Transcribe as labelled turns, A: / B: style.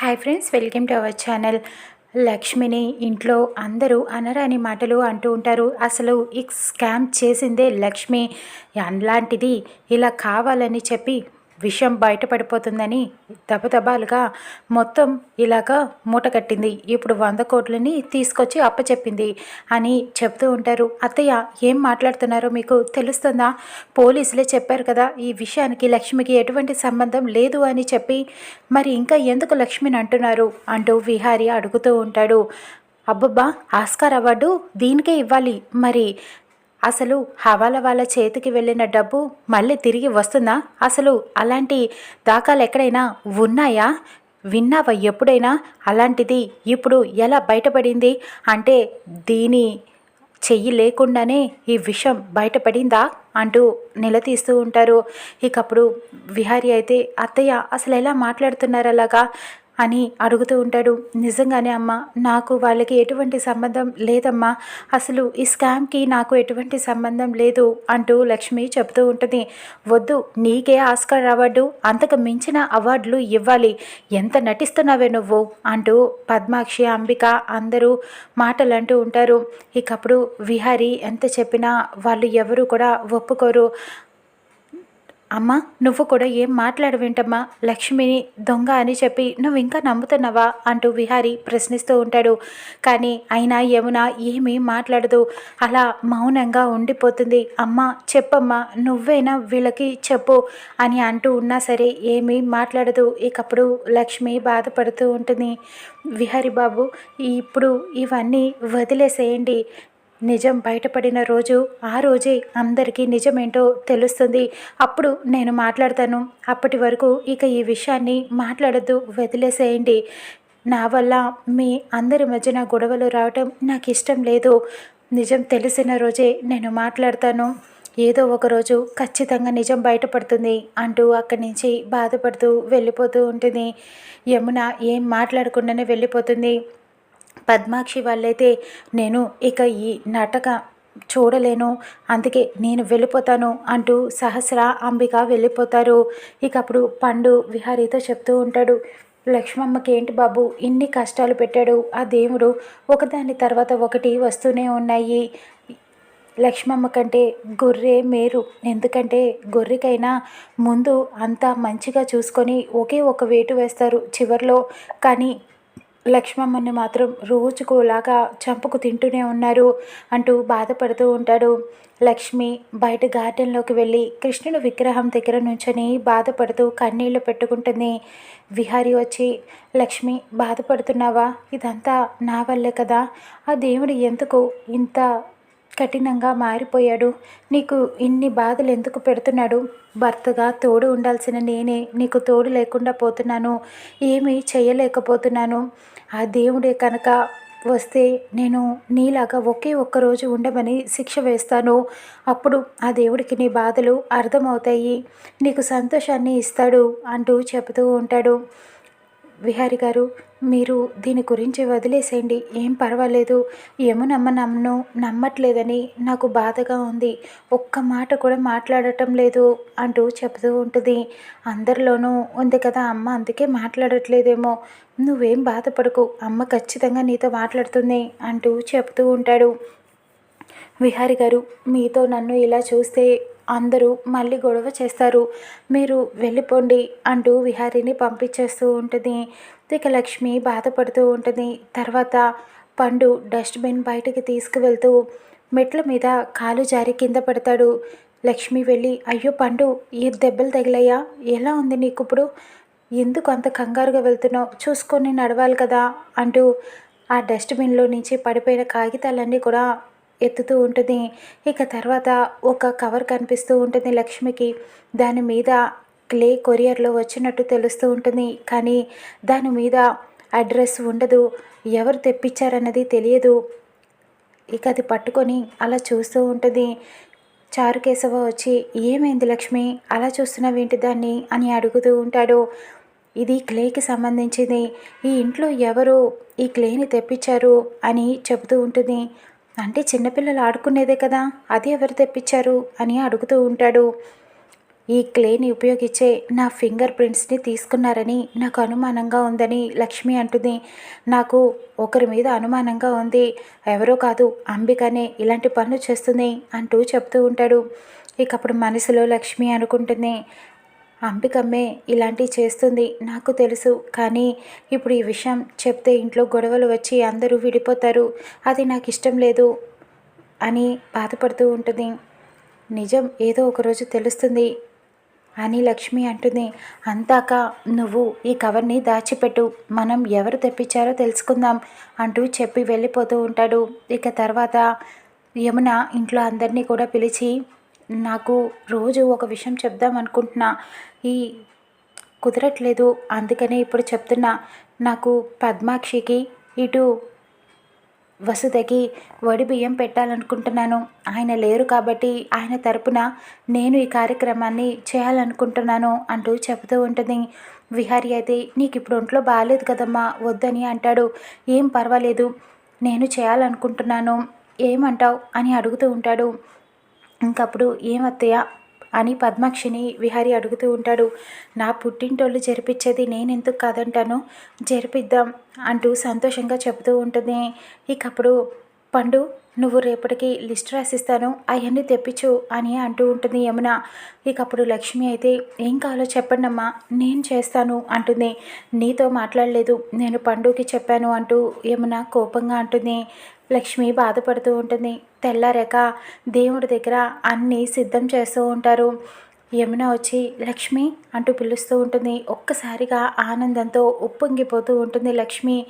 A: Hi friends welcome to our channel లక్ష్మిని ఇంట్లో అందరూ అనరాని మాటలు అంటూ ఉంటారు. అసలు ఈ స్కామ్ చేసిందే లక్ష్మి. అలాంటిది ఇలా కావాలని చెప్పి విషయం బయటపడిపోతుందని దబదబాలుగా మొత్తం ఇలాగా మూట కట్టింది. ఇప్పుడు వంద కోట్లని తీసుకొచ్చి అప్పచెప్పింది అని చెప్తూ ఉంటారు. అత్తయ్య ఏం మాట్లాడుతున్నారో? మీకు తెలుస్తుందా? పోలీసులే చెప్పారు కదా ఈ విషయానికి లక్ష్మికి ఎటువంటి సంబంధం లేదు అని చెప్పి. మరి ఇంకా ఎందుకు లక్ష్మిని అంటున్నారు? అంటూ విహారి అడుగుతూ ఉంటాడు. అబ్బబ్బా ఆస్కార్ అవార్డు దీనికే ఇవ్వాలి. మరి అసలు హవాలా వాళ్ళ చేతికి వెళ్ళిన డబ్బు మళ్ళీ తిరిగి వస్తుందా? అసలు అలాంటి దాఖలు ఎక్కడైనా ఉన్నాయా? విన్నావా ఎప్పుడైనా? అలాంటిది ఇప్పుడు ఎలా బయటపడింది? అంటే దీని చెయ్యి లేకుండానే ఈ విషయం బయటపడిందా? అంటూ నిలదీస్తూ ఉంటారు. ఇకప్పుడు విహారీ అయితే అత్తయ్య అసలు ఎలా మాట్లాడుతున్నారు అలాగా? అని అడుగుతూ ఉంటాడు. నిజంగానే అమ్మ నాకు వాళ్ళకి ఎటువంటి సంబంధం లేదమ్మా. అసలు ఈ స్కామ్కి నాకు ఎటువంటి సంబంధం లేదు అంటూ లక్ష్మి చెబుతూ ఉంటుంది. వద్దు నీకే ఆస్కార్ అవార్డు అంతకు మించిన అవార్డులు ఇవ్వాలి. ఎంత నటిస్తున్నావే నువ్వు? అంటూ పద్మాక్షి అంబిక అందరూ మాటలు అంటూ ఉంటారు. ఇకప్పుడు విహారీ ఎంత చెప్పినా వాళ్ళు ఎవరు కూడా ఒప్పుకోరు. అమ్మా నువ్వు కూడా ఏం మాట్లాడవేంటమ్మా? లక్ష్మిని దొంగ అని చెప్పి నువ్వు ఇంకా నమ్ముతున్నావా? అంటూ విహారి ప్రశ్నిస్తూ ఉంటాడు. కానీ అయినా యమున ఏమీ మాట్లాడదు. అలా మౌనంగా ఉండిపోతుంది. అమ్మ చెప్పమ్మా నువ్వేనా వీళ్ళకి చెప్పు అని అంటూ ఉన్నా సరే ఏమీ మాట్లాడదు. ఇకప్పుడు లక్ష్మి బాధపడుతూ ఉంటుంది. విహారి బాబు ఇప్పుడు ఇవన్నీ వదిలేసేయండి. నిజం బయటపడిన రోజు ఆ రోజే అందరికీ నిజమేంటో తెలుస్తుంది. అప్పుడు నేను మాట్లాడతాను. అప్పటి వరకు ఇక ఈ విషయాన్ని మాట్లాడద్దు వదిలేసేయండి. నా వల్ల మీ అందరి మధ్యన గొడవలు రావటం నాకు ఇష్టం లేదు. నిజం తెలిసిన రోజే నేను మాట్లాడతాను. ఏదో ఒకరోజు ఖచ్చితంగా నిజం బయటపడుతుంది అంటూ అక్కడి నుంచి బాధపడుతూ వెళ్ళిపోతూ ఉంటుంది. యమున ఏం మాట్లాడకుండానే వెళ్ళిపోతుంది. పద్మాక్షి వాళ్ళైతే నేను ఇక ఈ నాటక చూడలేను. అందుకే నేను వెళ్ళిపోతాను అంటూ సహస్ర అంబిక వెళ్ళిపోతారు. ఇక అప్పుడు పండు విహారీతో చెప్తూ ఉంటాడు లక్ష్మమ్మకి ఏంటి బాబు ఇన్ని కష్టాలు పెట్టాడు. ఆ దేవుడు ఒకదాని తర్వాత ఒకటి వస్తూనే ఉన్నాయి. లక్ష్మమ్మ కంటే గొర్రె మేరు ఎందుకంటే గొర్రెకైనా ముందు అంతా మంచిగా చూసుకొని ఒకే ఒక వేటు వేస్తారు చివరిలో. కానీ లక్ష్మమ్మని మాత్రం రోజుకోలాగా చంపుకు తింటూనే ఉన్నారు అంటూ బాధపడుతూ ఉంటాడు. లక్ష్మి బయట గార్డెన్లోకి వెళ్ళి కృష్ణుడు విగ్రహం దగ్గర నుంచని బాధపడుతూ కన్నీళ్ళు పెట్టుకుంటుంది. విహారి వచ్చి లక్ష్మి బాధపడుతున్నావా? ఇదంతా నా వల్లే కదా. ఆ దేవుడు ఎందుకు ఇంత కఠినంగా మారిపోయాడు. నీకు ఇన్ని బాధలు ఎందుకు పెడుతున్నాడు? భర్తగా తోడు ఉండాల్సిన నేనే నీకు తోడు లేకుండా పోతున్నాను. ఏమీ చేయలేకపోతున్నాను. ఆ దేవుడే కనుక వస్తే నేను నీలాగా ఒకే ఒక్కరోజు ఉండమని శిక్ష వేస్తాను. అప్పుడు ఆ దేవుడికి నీ బాధలు అర్థమవుతాయి. నీకు సంతోషాన్ని ఇస్తాడు అంటూ చెబుతూ ఉంటాడు. విహారి గారు మీరు దీని గురించి వదిలేసేయండి. ఏం పర్వాలేదు. యమునమ్మ నమ్మను నమ్మట్లేదని నాకు బాధగా ఉంది. ఒక్క మాట కూడా మాట్లాడటం లేదు అంటూ చెబుతూ ఉంటుంది. అందరిలోనూ ఉంది కదా అమ్మ అందుకే మాట్లాడట్లేదేమో. నువ్వేం బాధపడకు. అమ్మ ఖచ్చితంగా నీతో మాట్లాడుతుంది అంటూ చెబుతూ ఉంటాడు. విహారి గారు మీతో నన్ను ఇలా చూస్తే అందరూ మళ్ళీ గొడవ చేస్తారు. మీరు వెళ్ళిపోండి అంటూ విహారిని పంపించేస్తూ ఉంటుంది. ఇక లక్ష్మి బాధపడుతూ ఉంటుంది. తర్వాత పండు డస్ట్బిన్ బయటకి తీసుకువెళ్తూ మెట్ల మీద కాలు జారి కింద పడతాడు. లక్ష్మి వెళ్ళి అయ్యో పండు ఈ దెబ్బలు తగిలయ్యా ఎలా ఉంది నీకు ఇప్పుడు? ఎందుకు అంత కంగారుగా వెళ్తున్నావు? చూసుకొని నడవాలి కదా అంటూ ఆ డస్ట్బిన్లో నుంచి పడిపోయిన కాగితాలన్నీ కూడా ఎత్తుతూ ఉంటుంది. ఇక తర్వాత ఒక కవర్ కనిపిస్తూ ఉంటుంది లక్ష్మికి. దాని మీద క్లే కొరియర్లో వచ్చినట్టు తెలుస్తూ ఉంటుంది. కానీ దాని మీద అడ్రస్ ఉండదు. ఎవరు తెప్పించారన్నది తెలియదు. ఇక అది పట్టుకొని అలా చూస్తూ ఉంటుంది. చారుకేశవ వచ్చి ఏమైంది లక్ష్మి? అలా చూస్తున్నావేంటి దాన్ని? అని అడుగుతూ ఉంటాడు. ఇది క్లేకి సంబంధించింది. ఈ ఇంట్లో ఎవరు ఈ క్లేని తెప్పించారు? అని చెబుతూ ఉంటుంది. అంటే చిన్నపిల్లలు ఆడుకునేదే కదా. అది ఎవరు తెప్పించారు? అని అడుగుతూ ఉంటాడు. ఈ క్లేని ఉపయోగించే నా ఫింగర్ ప్రింట్స్ని తీసుకున్నారని నాకు అనుమానంగా ఉందని లక్ష్మి అంటుంది. నాకు ఒకరి మీద అనుమానంగా ఉంది. ఎవరో కాదు అంబికనే ఇలాంటి పనులు చేస్తుంది అంటూ చెప్తూ ఉంటాడు. ఇక అప్పుడు మనసులో లక్ష్మి అనుకుంటుంది అంబికమ్మే ఇలాంటివి చేస్తుంది నాకు తెలుసు. కానీ ఇప్పుడు ఈ విషయం చెప్తే ఇంట్లో గొడవలు వచ్చి అందరూ విడిపోతారు. అది నాకు ఇష్టం లేదు అని బాధపడుతూ ఉంటుంది. నిజం ఏదో ఒకరోజు తెలుస్తుంది. అని లక్ష్మి అంటుంది. అంతాక నువ్వు ఈ కవర్ని దాచిపెట్టు. మనం ఎవరు తెప్పించారో తెలుసుకుందాం అంటూ చెప్పి వెళ్ళిపోతూ ఉంటాడు. ఇక తర్వాత యమున ఇంట్లో అందరినీ కూడా పిలిచి నాకు రోజు ఒక విషయం చెప్దాం అనుకుంటున్నా. ఈ కుదరట్లేదు. అందుకనే ఇప్పుడు చెప్తున్నా. నాకు పద్మాక్షికి ఇటు వసుదకి వడి బియ్యం పెట్టాలనుకుంటున్నాను. ఆయన లేరు కాబట్టి ఆయన తరపున నేను ఈ కార్యక్రమాన్ని చేయాలనుకుంటున్నాను అంటూ చెబుతూ ఉంటుంది. విహారి అయితే నీకు ఇప్పుడు ఒంట్లో బాగాలేదు కదమ్మా వద్దని అంటాడు. ఏం పర్వాలేదు నేను చేయాలనుకుంటున్నాను. ఏమంటావు? అని అడుగుతూ ఉంటాడు. ఇంకప్పుడు ఏమత్తయ్య అని పద్మాక్షిని విహారి అడుగుతూ ఉంటాడు. నా పుట్టింటోళ్ళు జరిపించేది నేను ఎందుకు కాదంటాను? జరిపిద్దాం అంటూ సంతోషంగా చెబుతూ ఉంటుంది. ఇకప్పుడు పండు నువ్వు రేపటికి లిస్ట్ రాసిస్తాను. అవన్నీ తెప్పించు అని అంటూ ఉంటుంది యమున. ఇకప్పుడు లక్ష్మి అయితే ఏం కావాలో చెప్పండమ్మా నేను చేస్తాను అంటుంది. నీతో మాట్లాడలేదు నేను పండుకి చెప్పాను అంటూ యమున కోపంగా అంటుంది. లక్ష్మి బాధపడుతూ ఉంటుంది. తెల్లారాక దేవుడి దగ్గర అన్నీ సిద్ధం చేస్తూ ఉంటారు. యమున వచ్చి లక్ష్మి అంటూ పిలుస్తూ ఉంటుంది. ఒక్కసారిగా ఆనందంతో ఉప్పొంగిపోతూ ఉంటుంది లక్ష్మి.